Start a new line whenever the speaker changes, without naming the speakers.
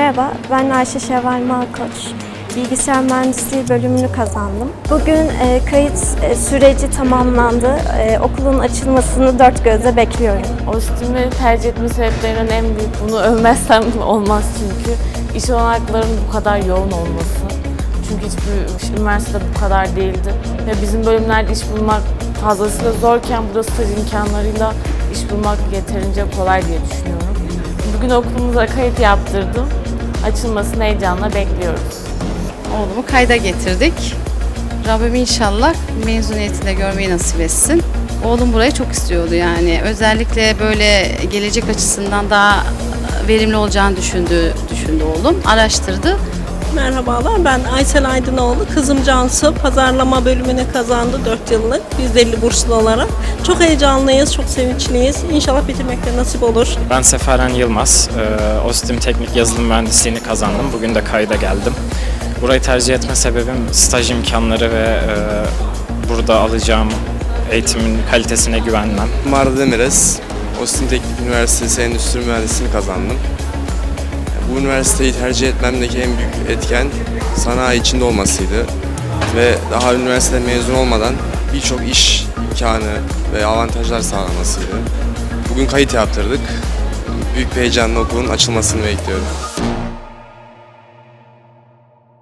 Merhaba, ben Ayşe Şevval Malkoç. Bilgisayar Mühendisliği bölümünü kazandım. Bugün e, kayıt e, süreci tamamlandı. E, okulun açılmasını dört gözle bekliyorum.
OSTİM'i tercih etme sebeplerinden en büyük bunu övmezsem olmaz çünkü iş olanaklarının bu kadar yoğun olması. Çünkü hiçbir üniversitede bu kadar değildi. Ve bizim bölümlerde iş bulmak fazlasıyla zorken burada staj imkanlarıyla iş bulmak yeterince kolay diye düşünüyorum. Bugün okulumuza kayıt yaptırdım. Açılmasını heyecanla bekliyoruz.
Oğlumu kayda getirdik. Rabbim inşallah mezuniyetinde görmeyi nasip etsin. Oğlum burayı çok istiyordu yani. Özellikle böyle gelecek açısından daha verimli olacağını düşündü, düşündü oğlum. Araştırdı.
Merhabalar, ben Aysel Aydınoğlu. Kızım Cansu pazarlama bölümünü kazandı 4 yıllık, %50 burslu olarak. Çok heyecanlıyız, çok sevinçliyiz. İnşallah bitirmek de nasip olur.
Ben Seferen Yılmaz. Ee, OSTİM Teknik Yazılım Mühendisliğini kazandım. Bugün de kayda geldim. Burayı tercih etme sebebim staj imkanları ve e, burada alacağım eğitimin kalitesine güvenmem.
Marda Demirez, Ostim Teknik Üniversitesi Endüstri Mühendisliğini kazandım. Bu üniversiteyi tercih etmemdeki en büyük etken sanayi içinde olmasıydı. Ve daha üniversiteden mezun olmadan birçok iş imkanı ve avantajlar sağlamasıydı. Bugün kayıt yaptırdık. Büyük bir heyecanla okulun açılmasını bekliyorum.